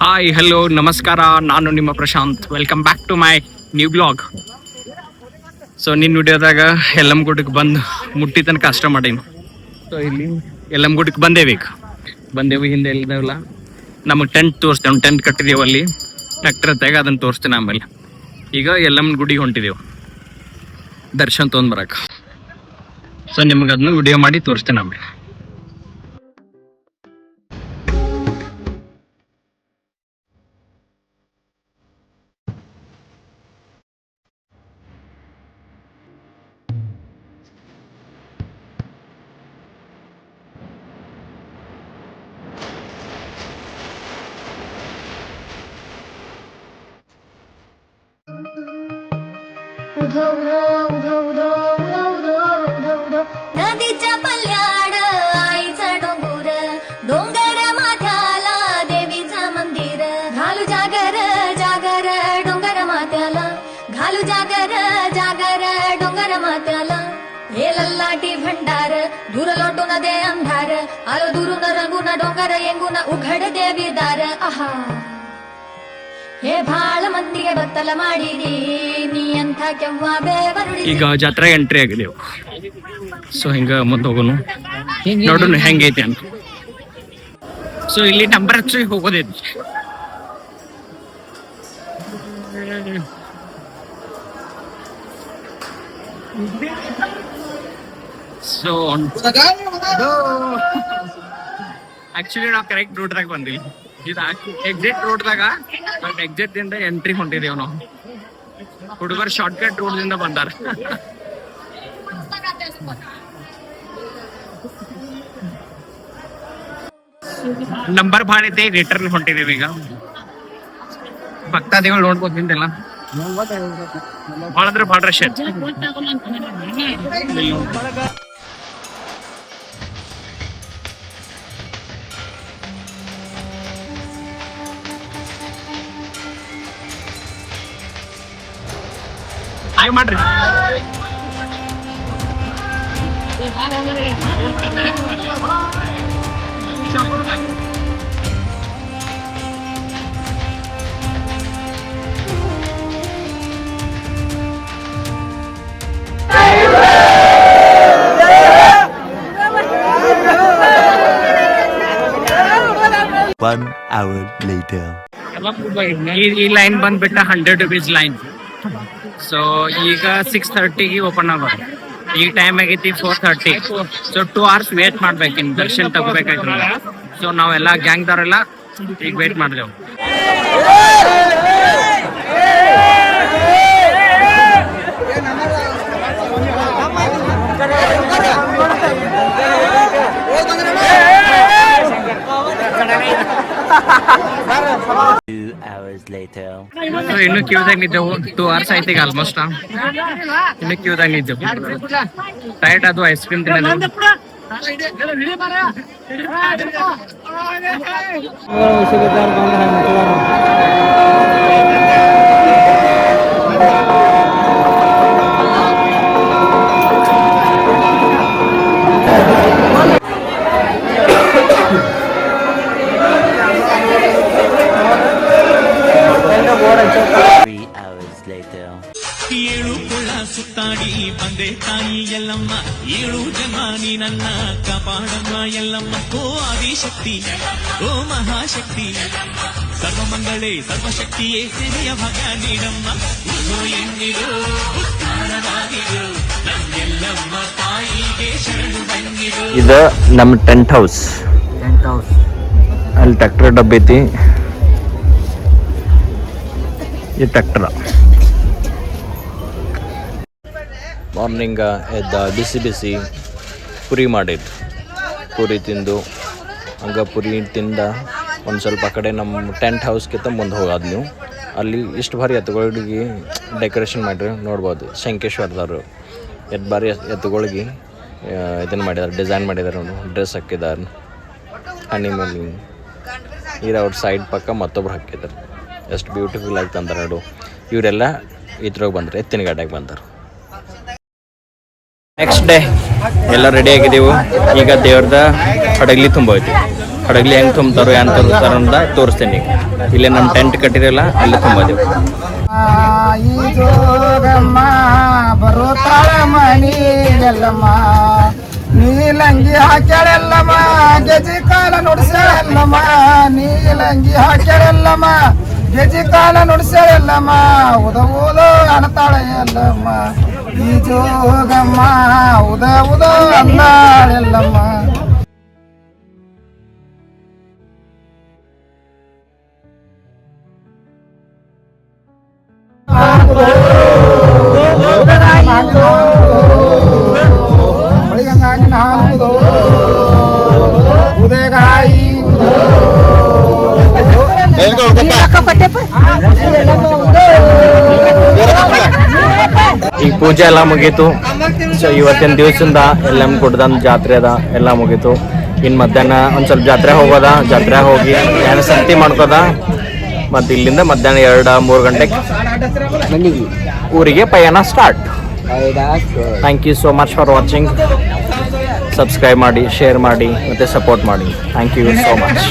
Hi hello ನಮಸ್ಕಾರ. ನಾನು ನಿಮ್ಮ Prashanth. Welcome back to my new blog so ನಿನ್ನ ವಿಡಿಯೋದಾಗ ಯಲ್ಲಮ್ಮಗುಡ್ಡಕ್ಕೆ ಬಂದು ಮುಟ್ಟಿ ತನಕ ಅಷ್ಟ ಮಾಡೀನಿ. ಸೊ ಇಲ್ಲಿ ಯಲ್ಲಮ್ಮಗುಡ್ಡಕ್ಕೆ ಬಂದೇವಿ ಈಗ ಬಂದೇವು ಹಿಂದೆ ಇಲ್ಲದೇವಲ್ಲ ನಮಗೆ ಟೆಂಟ್ ತೋರಿಸ್ತೇವೆ ಟೆಂಟ್ ಕಟ್ಟಿದ್ದೇವೆ ಅಲ್ಲಿ. ಟ್ರ್ಯಾಕ್ಟರ್ ತೆಗ ಅದನ್ನು ತೋರಿಸ್ತೇನೆ ಆಮೇಲೆ. ಈಗ ಯಲ್ಲಮ್ಮನ ಗುಡಿಗೆ ಹೊಂಟಿದೆವು. ದರ್ಶನ್ ತೊಗೊಂಡ್ಬರಕ್ಕೆ ಸೊ ನಿಮಗೆ ಅದನ್ನು ವಿಡಿಯೋ ಮಾಡಿ ತೋರಿಸ್ತೇನೆ ಆಮೇಲೆ. नदीच्या पल्याड आईचा डोंगर डोंगर माथ्याला देवीचं मंदिर. घालू जागर जागर डोंगर माथ्याला. घालू जागर जागर डोंगर माथ्याला. हे लल्लाटी भंडार दूर लोटून दे अंधार. आलो दुरून रंगून डोंगर येंगून उघड देवी दार. आहा. ಭಾಳ ಮಂದಿಗೆ ಬತ್ತಲ ನೀ ಅಂತ ಈಗ ಜಾತ್ರೆ ಎಂಟ್ರಿ ಆಗಿದೆವು ಸೊ ಹಿಂಗ ಮುಂದೆ ಹೋಗೋನು. ನೋಡೋಣ ಹೆಂಗೈತಿ ಅಂತ. ಸೊ ಇಲ್ಲಿ ನಂಬರ್ ಹಚ್ಚಿ ಹೋಗೋದೈತಿ ಸೊ ಆಕ್ಚುಲಿ ನಾವು ಕರೆಕ್ಟ್ ರೂಟ್ದಾಗ ಬಂದಿಲ್ಲ. ಇದು ಎಕ್ಸಿಟ್ ರೋಡ್ದಾಗ ಬಟ್ ಎಕ್ಸಿಟ್ ದಿಂದ ಎಂಟ್ರಿ ಹೊಂಟಿದೇವ್ ನಾವು. ಹುಡುಗರು ಶಾರ್ಟ್ ಕಟ್ ರೋಡ್ ದಿಂದ ಬಂದಾರ. ನಂಬರ್ ಭಾಳ ಐತೆ ರಿಟರ್ನ್ ಹೊಂಟಿದೀವಿ ಈಗ. ಭಕ್ತಾದಿಗಳು ನೋಡ್ಬೋದು ಹಿಂದೆಲ್ಲ ಭಾಳ ಅಂದ್ರೆ ಭಾಳ ರಶ್ ಐತಿ ಹಾಯ್ ಮಾಡ್ರಿ One hour later. ಈ ಈ ಲೈನ್ ಬಂದ್ಬಿಟ್ಟ ಹಂಡ್ರೆಡ್ ರುಪೀಸ್ ಲೈನ್ ಸೊ ಈಗ ಸಿಕ್ಸ್ ಥರ್ಟಿಗೆ ಓಪನ್ ಆಗೋದು ಈಗ ಟೈಮ್ ಆಗೈತಿ four thirty so two hours wait ಮಾಡ್ಬೇಕು ಇನ್ನು ದರ್ಶನ್ ತಗೋಬೇಕಾಯ್ತು ಸೊ ನಾವೆಲ್ಲ ಗ್ಯಾಂಗ್ದವರೆಲ್ಲ ಈಗ ವೇಟ್ ಮಾಡಿದೆವು hours later. ಸೊ ಇನ್ನು ಕ್ಯೂದಾಗ ನಿದ್ದೆವು ಟೂ ಅವರ್ಸ್ ಆಯ್ತು ಈಗ ಆಲ್ಮೋಸ್ಟ್ ಇನ್ನು ಕ್ಯೂದಾಗ ನಿದ್ದೆವು ಟೈಟ್ ಅದು ಐಸ್ ಕ್ರೀಮ್ ತಿನ್ನೋದು. ಸುತ್ತಾಡಿ ಬಂದೆ ತಾಯಿ ಎಲ್ಲಮ್ಮ ಏಳು ಜನ್ಮ ನೀ ನನ್ನ ಕಾಪಾಡಮ್ಮ ಎಲ್ಲಮ್ಮ ಓ ಆದಿಶಕ್ತಿ, ಓ ಮಹಾಶಕ್ತಿ. ಸರ್ವಮಂಗಳೇ, ಸರ್ವಶಕ್ತಿಯೇ ಸಿರಿಯ ಭಾಗ ನೀಡಮ್ಮ. ಎಣ್ಣಿರು ಉತ್ತಾರವಾಗಿರು ನಮ್ಮೆಲ್ಲಮ್ಮ ತಾಯಿಗೆ ಶರಣು ಬಂದಿರೋ. ಇದು ನಮ್ಮ ಟೆಂಟ್ ಹೌಸ್. ಟೆಂಟ್ ಹೌಸ್ ಅಲ್ಲಿ ಟ್ರ್ಯಾಕ್ಟರ್ ಡಬ್ಬೈತಿ ಈ ಟ್ರ್ಯಾಕ್ಟರ್. ಮಾರ್ನಿಂಗ ಎದ್ದ ಬಿಸಿ ಬಿಸಿ ಪುರಿ ಮಾಡಿದ್ದು. ಪುರಿ ತಿಂದು, ಹಂಗೆ ಪುರಿ ತಿಂದ ಒಂದು ಸ್ವಲ್ಪ ಕಡೆ ನಮ್ಮ ಟೆಂಟ್ ಹೌಸ್ಗಿಂತ ಮುಂದೆ ಹೋಗೋದು ನೀವು. ಅಲ್ಲಿ ಇಷ್ಟು ಭಾರಿ ಎತ್ತುಗಳಿಗೆ ಡೆಕೋರೇಷನ್ ಮಾಡಿರಿ ನೋಡ್ಬೋದು. ಶಂಕೇಶ್ವರದವರು ಎಷ್ಟು ಭಾರಿ ಎತ್ತುಗಳಿಗೆ ಇದನ್ನು ಮಾಡಿದ್ದಾರೆ ಡಿಸೈನ್ ಮಾಡಿದ್ದಾರೆ ಡ್ರೆಸ್ ಹಾಕಿದ್ದಾರೆ ಹನಿ ಮೇಲೆ ಈಗ ಅವ್ರ ಸೈಡ್ ಪಕ್ಕ ಮತ್ತೊಬ್ರು ಹಾಕಿದ್ದಾರೆ ಎಷ್ಟು ಬ್ಯೂಟಿಫುಲ್ ಆಗಿ ತಂದಾರೆ ಇವರೆಲ್ಲ ಇದ್ರಾಗ ಬಂದ್ರೆ ಎತ್ತಿನ ಗಾಡಿಯಾಗ ಬಂದರು. ನೆಕ್ಸ್ಟ್ ಡೇ ಎಲ್ಲ ರೆಡಿ ಆಗಿದ್ದೀವಿ. ಈಗ ದೇವ್ರದ ಹಡಗ್ಲಿ ತುಂಬೋಯ್ತು ಹಡಗ್ಲಿ ಹೆಂಗೆ ತುಂಬ್ತಾರೋ, ಏನು ತುಂಬ್ತಾರೋ ಅಂತ ತೋರಿಸ್ತೀನಿ ಇಲ್ಲಿ ನಮ್ಮ ಟೆಂಟ್ ಕಟ್ಟಿರಲ್ಲ, ಅಲ್ಲಿ ತುಂಬೋದೇವು ನೀಲಂಗಿ ಹಾಕ್ಯಾಳೆಲ್ಲಮ್ಮ ಗೆಜಿ ಕಾಲ ನುಡಿಸ್ಯಾಳೆಲ್ಲಮ್ಮ ನೀಲಂಗಿ ಹಾಕ್ಯಾಳೆಲ್ಲಮ್ಮ ಗೆಜಿ ಕಾಲ ನುಡಿಸ್ಯಾಳೆಲ್ಲಮ್ಮ. ಉದ ಅಣತಾಳೆ ಎಲ್ಲಮ್ಮ జోగమ్మ ఉదా ఉదా అన్నాళ్ళమ్మ ఉదయగాయి ಈಗ ಪೂಜೆ ಎಲ್ಲ ಮುಗೀತು. ಸೊ ಇವತ್ತಿನ ದಿವಸದಿಂದ ಎಲ್ಲಮ್ ಗುಡ್ದಂದು ಜಾತ್ರೆ ಅದ, ಎಲ್ಲ ಮುಗೀತು. ಇನ್ನು ಮಧ್ಯಾಹ್ನ ಒಂದು ಸ್ವಲ್ಪ ಜಾತ್ರೆ ಹೋಗೋದ, ಜಾತ್ರೆ ಹೋಗಿ ಏನು ಸಂತಿ ಮಾಡ್ಕೋದ ಮತ್ತು ಇಲ್ಲಿಂದ ಮಧ್ಯಾಹ್ನ ಎರಡು ಮೂರು ಗಂಟೆಗೆ ಊರಿಗೆ ಪಯಣ start thank you so much for watching subscribe ಮಾಡಿ ಶೇರ್ ಮಾಡಿ, ಮತ್ತು ಸಪೋರ್ಟ್ ಮಾಡಿ. Thank you so much